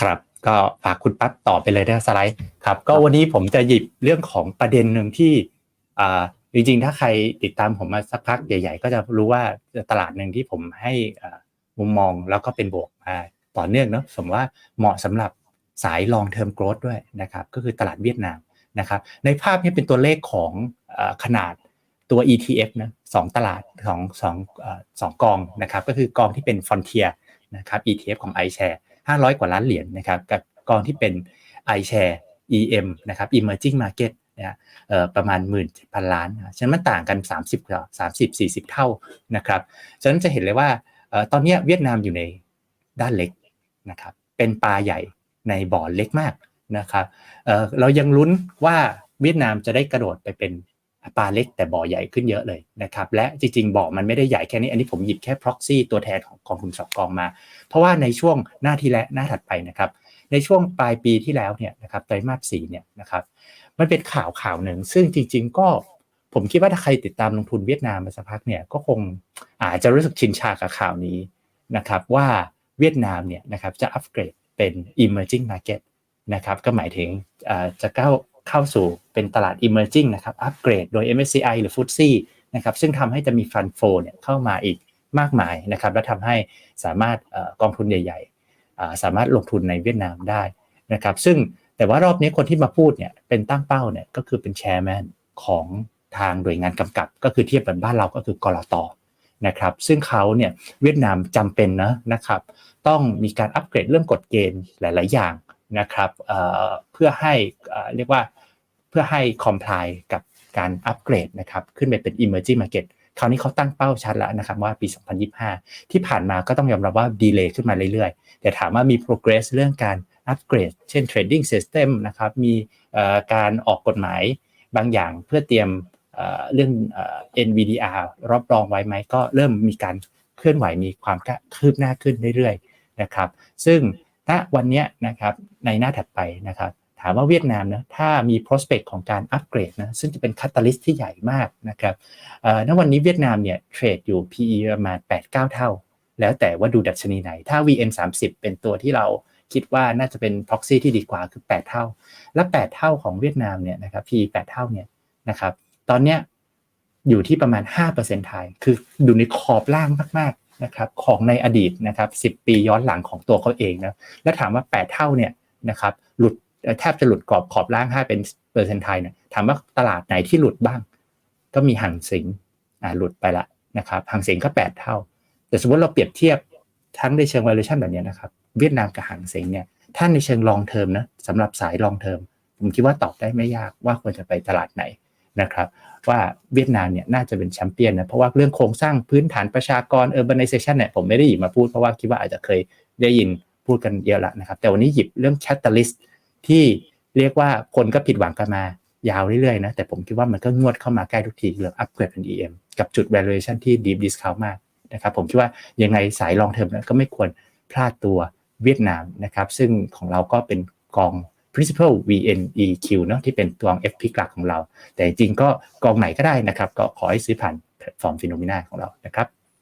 ครับ ก็ฝากคุณปั๊บต่อไปเลยนะสไลด์ครับ ก็วันนี้ผมจะหยิบเรื่องของประเด็นหนึ่งที่อ่าจริงๆ ถ้าใครติดตามผมมาสักพักใหญ่ๆ ก็จะรู้ว่าตลาดหนึ่งที่ผมให้มุมมองแล้วก็เป็นบวกมาต่อเนื่องเนาะสมว่าเหมาะสำหรับสาย long term growth ด้วยนะครับก็คือตลาดเวียดนามนะครับในภาพนี้เป็นตัวเลขของขนาดตัว ETF นะสองตลาดสองสองสองกองนะครับก็คือกองที่เป็น Frontier นะครับ ETF ของ iShare 500 กว่าล้านเหรียญนะครับกับกองที่เป็น iShare EM นะครับ Emerging Market นะประมาณหมื่นพันล้าน ฉะนั้นมันต่างกัน 30กว่า30 40 เท่านะครับ ฉะนั้นจะเห็นเลยว่าตอนนี้เวียดนามอยู่ในด้านเล็กนะครับเป็นปลาใหญ่ในบ่อเล็กมากนะครับเเรายังลุ้นว่าเวียดนามจะได้กระโดดไปเป็น ปลาเล็กแต่บ่อใหญ่ขึ้นเยอะเลยนะครับและจริงๆบ่อมันไม่ได้ใหญ่แค่นี้ อันนี้ผมหยิบแค่ proxy ตัวแทนของกองทุนสอบกองมา เพราะว่าในช่วงหน้าที่และหน้าถัดไปนะครับในช่วงปลายปีที่แล้วเนี่ยนะครับไตรมาสสี่เนี่ยนะครับมันเป็นข่าวข่าวหนึ่ง ซึ่งจริง ๆ ก็ผมคิดว่าถ้าใครติดตามลงทุนเวียดนามมาสักพักเนี่ยก็คงอาจจะรู้สึกชินชากับข่าวนี้นะครับว่าเวียดนามเนี่ยนะครับจะอัปเกรดเป็น emerging market นะครับก็หมายถึงจะเข้าว เข้าสู่เป็นตลาด emerging นะครับอัปเกรดโดย MSCI หรือ FTSE นะครับซึ่งทำให้จะมีฟันโฟเนี่ยเข้ามาอีกมากมายนะครับและทำให้สามารถกองทุนใหญ่ๆ สามารถลงทุนในเวียดนามได้นะครับซึ่งแต่ว่ารอบนี้คนที่มาพูดเนี่ยเป็นตั้งเป้าเนี่ยก็คือเป็นแชร์แมนของทางหน่วยงานกำกับ ก็คือเทียบกับบ้านเราก็คือกรอตนะครับซึ่งเขาเนี่ยเวียดนามจำเป็นนะนะครับต้องมีการอัปเกรดเรื่องกฎเกณฑ์หลาย ๆ อย่าง นะครับเพื่อให้เรียกว่าเพื่อให้ comply กับการอัปเกรดนะครับขึ้นไปเป็น emerging market คราวนี้เขาตั้งเป้าชัดแล้วนะครับว่าปี 2025 ที่ผ่านมาก็ต้องยอมรับว่าดีเลย์ขึ้นมาเรื่อยๆ แต่ถามว่ามี progress เรื่องการอัปเกรด เช่น trading system นะครับมีการออกกฎหมายบางอย่างเพื่อเตรียมเรื่อง NVDR รับรองไว้ไหมก็เริ่มมีการเคลื่อนไหวมีความคืบหน้าขึ้นเรื่อยๆนะครับ ซึ่ง ณวันนี้นะครับในหน้าถัดไปนะครับถามว่าเวียดนามนะถ้ามี prospect ของการอัปเกรดนะซึ่งจะเป็นคัตตาลิสที่ใหญ่มากนะครับณวันนี้เวียดนามเนี่ยเทรดอยู่ PE ประมาณ 8-9 เท่า แล้วแต่ว่าดูดัชนีไหน ถ้า VN 30เป็นตัวที่เราคิดว่าน่าจะเป็น proxy ที่ดีกว่าคือ 8 เท่า และ 8 เท่าของเวียดนามเนี่ยนะครับ PE 8 เท่าเนี่ยนะครับตอนเนี้ยอยู่ที่ประมาณ5%ไทย คือดูในขอบล่างมาก นะครับของในอดีตนะครับ10ปีย้อนหลังของตัวเขาเองนะแล้วถามว่า 8 เท่าเนี่ยนะครับหลุดแทบจะหลุดกรอบขอบล่าง 5 เป็นเปอร์เซ็นต์ไทยเนี่ยถามว่าตลาดไหนที่หลุดบ้าง ก็มีห่างสิงอ่าหลุดไปละนะครับห่างสิงก็ 8 เท่า แต่สมมติเราเปรียบเทียบทั้งในเชิง valuation แบบนี้นะครับเวียดนามกับห่างสิงเนี่ยถ้าในเชิง long term นะสำหรับสาย long term ผมคิดว่าตอบได้ไม่ยากว่าควรจะไปตลาดไหน นะครับว่าเวียดนามเนี่ยน่าจะเป็นแชมเปี้ยนนะเพราะว่าเรื่องโครงสร้างพื้นฐานประชากร urbanization เนี่ยผมไม่ได้หยิบมาพูดเพราะว่าคิดว่าอาจจะเคยได้ยินพูดกันเยอะละนะครับ แต่วันนี้หยิบเรื่อง catalyst ที่เรียกว่าคนก็ผิดหวังกันมายาวเรื่อยๆนะแต่ผมคิดว่ามันก็งวดเข้ามาใกล้ทุกทีเรื่องอัปเกรดเป็น EM กับจุด valuation ที่ deep discount มากนะครับผมคิดว่ายังไงสาย long term ก็ไม่ควรพลาดตัวเวียดนามนะครับซึ่งของเราก็เป็นกอง principal VNEQ เนาะที่เป็นตัว FP หลักของเรา แต่จริงก็กองไหนก็ได้นะครับ ก็ขอให้ซื้อผ่านแพลตฟอร์มฟิโนมิน่าของเรานะครับ